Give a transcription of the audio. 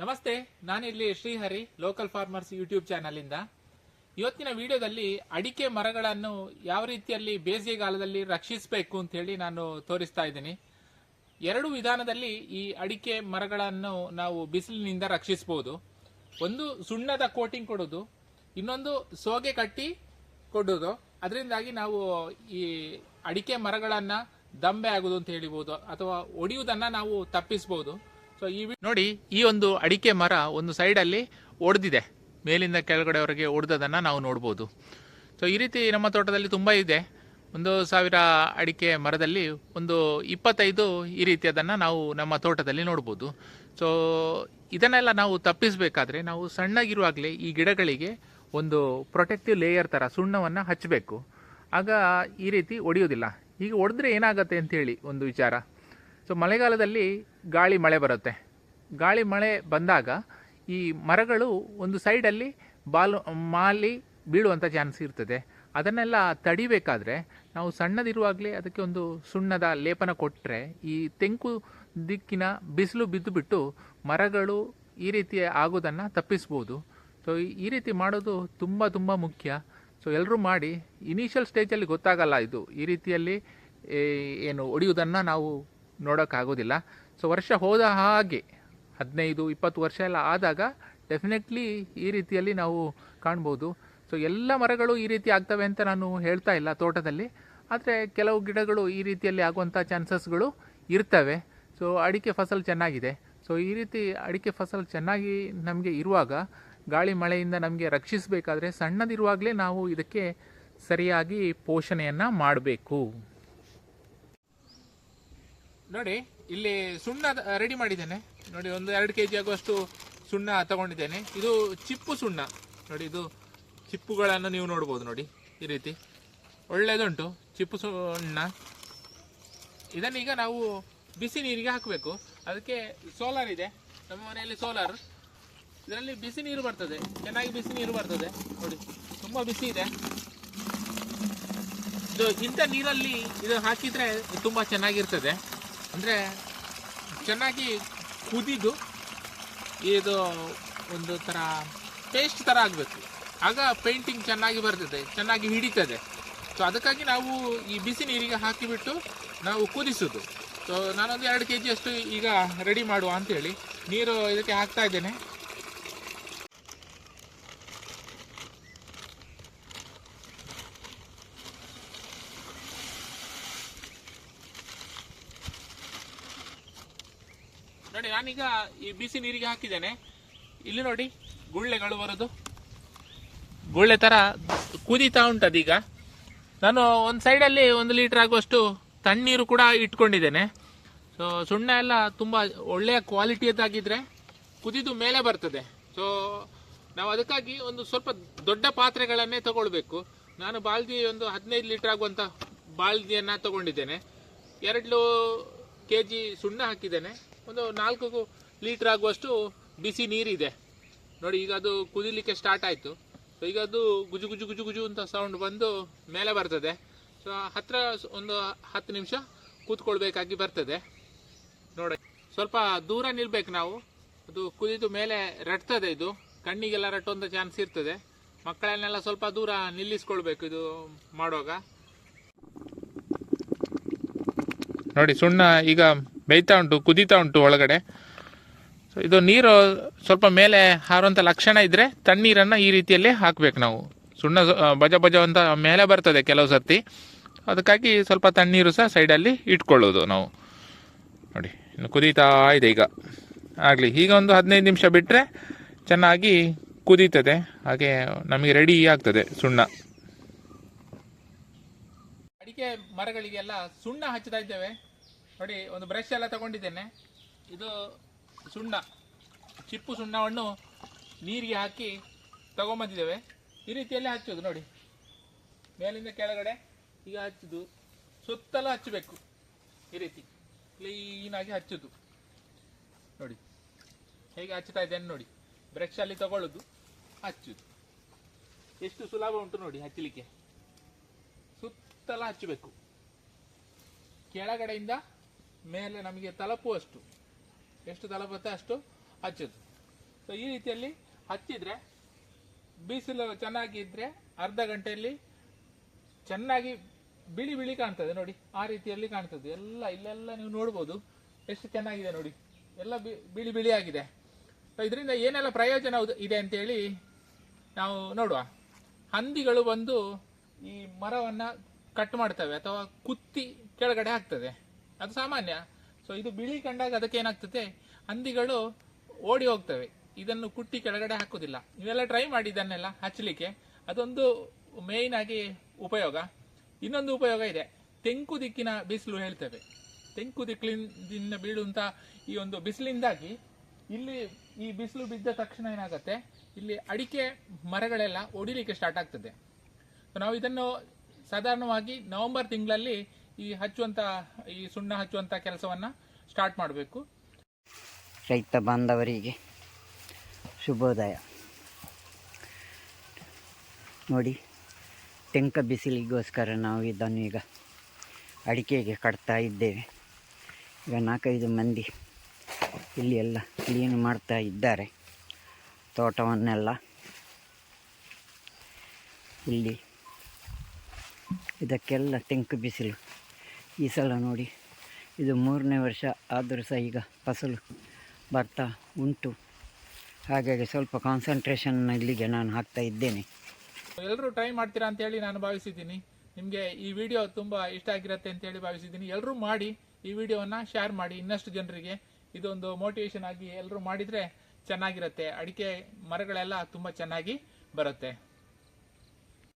ನಮಸ್ತೆ, ನಾನಿಲ್ಲಿ Shrihari local farmers YouTube channel ಇಂದ. ಇವತ್ತಿನ ವಿಡಿಯೋದಲ್ಲಿ ಅಡಿಕೆ ಮರಗಳನ್ನು ಯಾವ ರೀತಿಯಲ್ಲಿ ಬೇಸಿಗೆಗಾಲದಲ್ಲಿ ರಕ್ಷಿಸಬೇಕು ಅಂತ ಹೇಳಿ ನಾನು ತೋರಿಸ್ತಾ ಇದ್ದೀನಿ. ಎರಡು ವಿಧಾನದಲ್ಲಿ ಈ ಅಡಿಕೆ ಮರಗಳನ್ನು ನಾವು ಬಿಸಿಲಿನಿಂದ ರಕ್ಷಿಸಬಹುದು. ಒಂದು ಸುಣ್ಣದ ಕೋಟಿಂಗ್ ಕೊಡೋದು, ಇನ್ನೊಂದು ಸೋಗೆ ಕಟ್ಟಿ ಕೊಡೋದು. ಅದರಿಂದಾಗಿ ನಾವು ಈ ಅಡಿಕೆ ಮರಗಳನ್ನು ದಂಬೆ ಆಗೋದು ಅಂತ ಹೇಳಿಬಹುದು ಅಥವಾ ಒಡೆಯುವುದನ್ನು ನಾವು ತಪ್ಪಿಸಬಹುದು. ಸೊ ಈ ನೋಡಿ, ಈ ಒಂದು ಅಡಿಕೆ ಮರ ಒಂದು ಸೈಡ್ ಅಲ್ಲಿ ಒಡೆದಿದೆ. ಮೇಲಿಂದ ಕೆಳಗಡೆವರೆಗೆ ಒಡೆದದನ್ನು ನಾವು ನೋಡ್ಬೋದು. ಸೊ ಈ ರೀತಿ ನಮ್ಮ ತೋಟದಲ್ಲಿ ತುಂಬಾ ಇದೆ. ಒಂದು ಸಾವಿರ ಅಡಿಕೆ ಮರದಲ್ಲಿ ಒಂದು ಇಪ್ಪತ್ತೈದು ಈ ರೀತಿಯದನ್ನು ನಾವು ನಮ್ಮ ತೋಟದಲ್ಲಿ ನೋಡ್ಬೋದು. ಸೊ ಇದನ್ನೆಲ್ಲ ನಾವು ತಪ್ಪಿಸಬೇಕಾದ್ರೆ ನಾವು ಸಣ್ಣಗಿರುವಾಗಲೇ ಈ ಗಿಡಗಳಿಗೆ ಒಂದು ಪ್ರೊಟೆಕ್ಟಿವ್ ಲೇಯರ್ ಥರ ಸುಣ್ಣವನ್ನು ಹಚ್ಚಬೇಕು ಆಗ ಈ ರೀತಿ ಒಡೆಯೋದಿಲ್ಲ ಈಗ ಒಡೆದ್ರೆ ಏನಾಗತ್ತೆ ಅಂತೇಳಿ ಒಂದು ವಿಚಾರ. ಸೊ ಮಳೆಗಾಲದಲ್ಲಿ ಗಾಳಿ ಮಳೆ ಬರುತ್ತೆ. ಗಾಳಿ ಮಳೆ ಬಂದಾಗ ಈ ಮರಗಳು ಒಂದು ಸೈಡಲ್ಲಿ ಬಾಲು, ಮಾಲಿ ಬೀಳುವಂಥ ಚಾನ್ಸ್ ಇರ್ತದೆ. ಅದನ್ನೆಲ್ಲ ತಡಿಬೇಕಾದ್ರೆ ನಾವು ಸಣ್ಣದಿರುವಾಗಲೇ ಅದಕ್ಕೆ ಒಂದು ಸುಣ್ಣದ ಲೇಪನ ಕೊಟ್ಟರೆ ಈ ತೆಂಕು ದಿಕ್ಕಿನ ಬಿಸಿಲು ಬಿದ್ದುಬಿಟ್ಟು ಮರಗಳು ಈ ರೀತಿ ಆಗೋದನ್ನು ತಪ್ಪಿಸ್ಬೋದು. ಸೊ ಈ ರೀತಿ ಮಾಡೋದು ತುಂಬ ತುಂಬ ಮುಖ್ಯ. ಸೊ ಎಲ್ಲರೂ ಮಾಡಿ ಇನಿಷಿಯಲ್ ಸ್ಟೇಜಲ್ಲಿ ಗೊತ್ತಾಗಲ್ಲ ಇದು ಈ ರೀತಿಯಲ್ಲಿ ಏನು ಒಡೆಯುವುದನ್ನು ನಾವು ನೋಡೋಕ್ಕಾಗೋದಿಲ್ಲ. ಸೊ ವರ್ಷ ಹೋದ ಹಾಗೆ ಹದಿನೈದು, ಇಪ್ಪತ್ತು ವರ್ಷ ಎಲ್ಲ ಆದಾಗ ಡೆಫಿನೆಟ್ಲಿ ಈ ರೀತಿಯಲ್ಲಿ ನಾವು ಕಾಣ್ಬೋದು. ಸೊ ಎಲ್ಲ ಮರಗಳು ಈ ರೀತಿ ಆಗ್ತವೆ ಅಂತ ನಾನು ಹೇಳ್ತಾ ಇಲ್ಲ ತೋಟದಲ್ಲಿ. ಆದರೆ ಕೆಲವು ಗಿಡಗಳು ಈ ರೀತಿಯಲ್ಲಿ ಆಗುವಂಥ ಚಾನ್ಸಸ್ಗಳು ಇರ್ತವೆ. ಸೊ ಅಡಿಕೆ ಫಸಲು ಚೆನ್ನಾಗಿದೆ. ಸೊ ಈ ರೀತಿ ಅಡಿಕೆ ಫಸಲು ಚೆನ್ನಾಗಿ ನಮಗೆ ಇರುವಾಗ ಗಾಳಿ ಮಳೆಯಿಂದ ನಮಗೆ ರಕ್ಷಿಸಬೇಕಾದ್ರೆ ಸಣ್ಣದಿರುವಾಗಲೇ ನಾವು ಇದಕ್ಕೆ ಸರಿಯಾಗಿ ಪೋಷಣೆಯನ್ನು ಮಾಡಬೇಕು. ನೋಡಿ, ಇಲ್ಲಿ ಸುಣ್ಣ ರೆಡಿ ಮಾಡಿದ್ದೇನೆ. ನೋಡಿ, ಒಂದು ಎರಡು ಕೆ ಜಿ ಆಗುವಷ್ಟು ಸುಣ್ಣ ತಗೊಂಡಿದ್ದೇನೆ. ಇದು ಚಿಪ್ಪು ಸುಣ್ಣ. ನೋಡಿ, ಇದು ಚಿಪ್ಪುಗಳನ್ನು ನೀವು ನೋಡ್ಬೋದು ನೋಡಿ, ಈ ರೀತಿ. ಒಳ್ಳೆಯದುಂಟು ಚಿಪ್ಪು ಸುಣ್ಣ. ಇದನ್ನೀಗ ನಾವು ಬಿಸಿ ನೀರಿಗೆ ಹಾಕಬೇಕು. ಅದಕ್ಕೆ ಸೋಲಾರ್ ಇದೆ. ನಮ್ಮ ಮನೆಯಲ್ಲಿ ಸೋಲಾರ್ ಇದರಲ್ಲಿ ಬಿಸಿ ನೀರು ಬರ್ತದೆ. ಚೆನ್ನಾಗಿ ಬಿಸಿ ನೀರು ಬರ್ತದೆ. ನೋಡಿ, ತುಂಬ ಬಿಸಿ ಇದೆ. ಇದು ಇಂಥ ನೀರಲ್ಲಿ ಇದು ಹಾಕಿದರೆ ತುಂಬ ಚೆನ್ನಾಗಿರ್ತದೆ. ಅಂದರೆ ಚೆನ್ನಾಗಿ ಕುದಿದು ಇದು ಒಂದು ಥರ ಪೇಸ್ಟ್ ಥರ ಆಗಬೇಕು. ಆಗ ಪೇಂಟಿಂಗ್ ಚೆನ್ನಾಗಿ ಬರ್ತದೆ, ಚೆನ್ನಾಗಿ ಹಿಡಿತದೆ. ಸೊ ಅದಕ್ಕಾಗಿ ನಾವು ಈ ಬಿಸಿ ನೀರಿಗೆ ಹಾಕಿಬಿಟ್ಟು ನಾವು ಕುದಿಸೋದು. ಸೊ ನಾನೊಂದು ಎರಡು ಕೆ ಜಿಯಷ್ಟು ಈಗ ರೆಡಿ ಮಾಡುವ ಅಂಥೇಳಿ ನೀರು ಇದಕ್ಕೆ ಹಾಕ್ತಾ ಇದ್ದೇನೆ. ನೋಡಿ, ನಾನೀಗ ಈ ಬಿಸಿ ನೀರಿಗೆ ಹಾಕಿದ್ದೇನೆ. ಇಲ್ಲಿ ನೋಡಿ, ಗುಳ್ಳೆಗಳು ಬರೋದು. ಗುಳ್ಳೆ ತರ ಕುದೀತಾ ಉಂಟದೀಗ ನಾನು ಒಂದು ಸೈಡಲ್ಲಿ ಒಂದು ಲೀಟರ್ ಆಗುವಷ್ಟು ತಣ್ಣೀರು ಕೂಡ ಇಟ್ಕೊಂಡಿದ್ದೇನೆ. ಸೊ ಸುಣ್ಣ ಎಲ್ಲ ತುಂಬ ಒಳ್ಳೆಯ ಕ್ವಾಲಿಟಿಯದ್ದಾಗಿದ್ದರೆ ಕುದಿದು ಮೇಲೆ ಬರ್ತದೆ. ಸೊ ನಾವು ಅದಕ್ಕಾಗಿ ಒಂದು ಸ್ವಲ್ಪ ದೊಡ್ಡ ಪಾತ್ರೆಗಳನ್ನೇ ತಗೊಳ್ಬೇಕು. ನಾನು ಬಾಲ್ದಿ ಒಂದು ಹದಿನೈದು ಲೀಟರ್ ಆಗುವಂಥ ಬಾಲ್ದಿಯನ್ನು ತಗೊಂಡಿದ್ದೇನೆ. ಎರಡು ಕೆ ಜಿ ಸುಣ್ಣ ಹಾಕಿದ್ದೇನೆ. ಒಂದು ನಾಲ್ಕು ಲೀಟರ್ ಆಗುವಷ್ಟು ಬಿಸಿ ನೀರಿದೆ. ನೋಡಿ, ಈಗ ಅದು ಕುದಿಲಿಕ್ಕೆ ಸ್ಟಾರ್ಟ್ ಆಯಿತು. ಸೊ ಈಗ ಅದು ಗುಜು ಗುಜು ಗುಜು ಗುಜು ಅಂತ ಸೌಂಡ್ ಬಂದು ಮೇಲೆ ಬರ್ತದೆ. ಸೊ ಹತ್ತಿರ ಒಂದು ಹತ್ತು ನಿಮಿಷ ಕೂತ್ಕೊಳ್ಬೇಕಾಗಿ ಬರ್ತದೆ. ನೋಡಿ, ಸ್ವಲ್ಪ ದೂರ ನಿಲ್ಬೇಕು ನಾವು. ಅದು ಕುದಿದು ಮೇಲೆ ರಟ್ತದೆ ಇದು. ಕಣ್ಣಿಗೆಲ್ಲ ರಟ್ಟುವಂಥ ಚಾನ್ಸ್ ಇರ್ತದೆ. ಮಕ್ಕಳನ್ನೆಲ್ಲ ಸ್ವಲ್ಪ ದೂರ ನಿಲ್ಲಿಸ್ಕೊಳ್ಬೇಕು ಇದು ಮಾಡುವಾಗ. ನೋಡಿ, ಸುಣ್ಣ ಈಗ ಬೇಯ್ತಾ ಉಂಟು, ಕುದೀತಾ ಉಂಟು ಒಳಗಡೆ. ಸೊ ಇದು ನೀರು ಸ್ವಲ್ಪ ಮೇಲೆ ಹಾರುವಂಥ ಲಕ್ಷಣ ಇದ್ದರೆ ತಣ್ಣೀರನ್ನು ಈ ರೀತಿಯಲ್ಲಿ ಹಾಕಬೇಕು ನಾವು. ಸುಣ್ಣ ಬಜ ಬಜ ಅಂತ ಮೇಲೆ ಬರ್ತದೆ ಕೆಲವು ಸರ್ತಿ. ಅದಕ್ಕಾಗಿ ಸ್ವಲ್ಪ ತಣ್ಣೀರು ಸಹ ಸೈಡಲ್ಲಿ ಇಟ್ಕೊಳ್ಳೋದು ನಾವು. ನೋಡಿ, ಇನ್ನು ಕುದೀತಾ ಇದೆ ಈಗ. ಆಗಲಿ, ಈಗ ಒಂದು ಹದಿನೈದು ನಿಮಿಷ ಬಿಟ್ಟರೆ ಚೆನ್ನಾಗಿ ಕುದೀತದೆ. ಹಾಗೆ ನಮಗೆ ರೆಡಿ ಆಗ್ತದೆ ಸುಣ್ಣ. ಅಡಿಕೆ ಮರಗಳಿಗೆಲ್ಲ ಸುಣ್ಣ ಹಚ್ಚುತ್ತಾ ಇದ್ದೇವೆ. ನೋಡಿ, ಒಂದು ಬ್ರಷ್ ಎಲ್ಲ ತಗೊಂಡಿದ್ದೇನೆ. ಇದು ಸುಣ್ಣ, ಚಿಪ್ಪು ಸುಣ್ಣವನ್ನು ನೀರಿಗೆ ಹಾಕಿ ತಗೊಂಬಂದಿದ್ದೇವೆ. ಈ ರೀತಿಯಲ್ಲಿ ಹಚ್ಚೋದು, ನೋಡಿ. ಮೇಲಿಂದ ಕೆಳಗಡೆ ಈಗ ಹಚ್ಚೋದು. ಸುತ್ತಲೂ ಹಚ್ಚಬೇಕು, ಈ ರೀತಿ. ಕ್ಲೀನಾಗಿ ಹಚ್ಚೋದು. ನೋಡಿ, ಹೇಗೆ ಹಚ್ಚುತ್ತಾ ಇದ್ದೇನೆ ನೋಡಿ. ಬ್ರಷ್ ಅಲ್ಲಿ ತಗೊಳ್ಳೋದು, ಹಚ್ಚೋದು. ಎಷ್ಟು ಸುಲಭ ಉಂಟು ನೋಡಿ ಹಚ್ಚಲಿಕ್ಕೆ. ಸುತ್ತಲ ಹಚ್ಚಬೇಕು. ಕೆಳಗಡೆಯಿಂದ ಮೇಲೆ ನಮಗೆ ತಲುಪುವಷ್ಟು ಎಷ್ಟು ತಲುಪುತ್ತೆ ಅಷ್ಟು ಹಚ್ಚೋದು. ಸೊ ಈ ರೀತಿಯಲ್ಲಿ ಹಚ್ಚಿದರೆ ಬಿಸಿಲು ಚೆನ್ನಾಗಿದ್ದರೆ ಅರ್ಧ ಗಂಟೆಯಲ್ಲಿ ಚೆನ್ನಾಗಿ ಬಿಳಿ ಬಿಳಿ ಕಾಣ್ತದೆ ನೋಡಿ. ಆ ರೀತಿಯಲ್ಲಿ ಕಾಣ್ತದೆ. ಎಲ್ಲ ಇಲ್ಲೆಲ್ಲ ನೀವು ನೋಡ್ಬೋದು. ಎಷ್ಟು ಚೆನ್ನಾಗಿದೆ ನೋಡಿ. ಎಲ್ಲ ಬಿಳಿ ಬಿಳಿ ಆಗಿದೆ. ಸೊ ಇದರಿಂದ ಏನೆಲ್ಲ ಪ್ರಯೋಜನ ಇದೆ ಅಂತೇಳಿ ನಾವು ನೋಡುವ. ಹಂದಿಗಳು ಬಂದು ಈ ಮರವನ್ನು ಕಟ್ ಮಾಡ್ತವೆ ಅಥವಾ ಕುತ್ತಿ ಕೆಳಗಡೆ ಹಾಕ್ತದೆ. ಅದು ಸಾಮಾನ್ಯ. ಸೊ ಇದು ಬಿಳಿ ಕಂಡಾಗ ಅದಕ್ಕೆ ಏನಾಗ್ತದೆ? ಹಂದಿಗಳು ಓಡಿ ಹೋಗ್ತವೆ. ಇದನ್ನು ಕುಟ್ಟಿ ಕೆಳಗಡೆ ಹಾಕೋದಿಲ್ಲ ನೀವೆಲ್ಲ ಟ್ರೈ ಮಾಡಿ ಇದನ್ನೆಲ್ಲ ಹಚ್ಚಲಿಕ್ಕೆ. ಅದೊಂದು ಮೇಯ್ನ್ ಆಗಿ ಉಪಯೋಗ. ಇನ್ನೊಂದು ಉಪಯೋಗ ಇದೆ. ತೆಂಕು ದಿಕ್ಕಿನ ಬಿಸಿಲು ಹೇಳ್ತೇವೆ. ತೆಂಕು ದಿಕ್ಕಿನಿಂದ ಬೀಳುವಂತ ಈ ಒಂದು ಬಿಸಿಲಿಂದಾಗಿ ಇಲ್ಲಿ ಈ ಬಿಸಿಲು ಬಿದ್ದ ತಕ್ಷಣ ಏನಾಗುತ್ತೆ? ಇಲ್ಲಿ ಅಡಿಕೆ ಮರಗಳೆಲ್ಲ ಒಡಿಲಿಕ್ಕೆ ಸ್ಟಾರ್ಟ್ ಆಗ್ತದೆ. ನಾವು ಇದನ್ನು ಸಾಧಾರಣವಾಗಿ ನವೆಂಬರ್ ತಿಂಗಳಲ್ಲಿ ಈ ಹಚ್ಚುವಂತ, ಈ ಸುಣ್ಣ ಹಚ್ಚುವಂತ ಕೆಲಸವನ್ನ ಸ್ಟಾರ್ಟ್ ಮಾಡಬೇಕು. ರೈತ ಬಾಂಧವರಿಗೆ ಶುಭೋದಯ. ನೋಡಿ ತೆಂಕ ಬಿಸಿಲಿಗೋಸ್ಕರ ನಾವು ಇದನ್ನು ಈಗ ಅಡಿಕೆಗೆ ಕಟ್ತಾ ಇದ್ದೇವೆ. ಈಗ ನಾಲ್ಕೈದು ಮಂದಿ ಇಲ್ಲಿ ಎಲ್ಲ ಕ್ಲೀನ್ ಮಾಡ್ತಾ ಇದ್ದಾರೆ. ತೋಟವನ್ನೆಲ್ಲ ಇಲ್ಲಿ ಇದಕ್ಕೆಲ್ಲ ತೆಂಕು ಬಿಸಿಲು ಈ ಸಲ ನೋಡಿ. ಇದು ಮೂರನೇ ವರ್ಷ, ಆದರೂ ಸಹ ಈಗ ಫಸಲು ಬರ್ತಾ ಉಂಟು. ಹಾಗಾಗಿ ಸ್ವಲ್ಪ ಕಾನ್ಸಂಟ್ರೇಷನ್ ಇಲ್ಲಿಗೆ ನಾನು ಹಾಕ್ತಾ ಇದ್ದೇನೆ. ಎಲ್ಲರೂ ಟ್ರೈ ಮಾಡ್ತೀರಾ ಅಂತ ಹೇಳಿ ನಾನು ಭಾವಿಸಿದ್ದೀನಿ. ನಿಮಗೆ ಈ ವಿಡಿಯೋ ತುಂಬ ಇಷ್ಟ ಆಗಿರುತ್ತೆ ಅಂತ ಹೇಳಿ ಭಾವಿಸಿದ್ದೀನಿ. ಎಲ್ಲರೂ ಮಾಡಿ ಈ ವಿಡಿಯೋವನ್ನು ಶೇರ್ ಮಾಡಿ ಇನ್ನಷ್ಟು ಜನರಿಗೆ. ಇದೊಂದು ಮೋಟಿವೇಶನ್ ಆಗಿ ಎಲ್ಲರೂ ಮಾಡಿದರೆ ಚೆನ್ನಾಗಿರುತ್ತೆ. ಅಡಿಕೆ ಮರಗಳೆಲ್ಲ ತುಂಬ ಚೆನ್ನಾಗಿ ಬರುತ್ತೆ.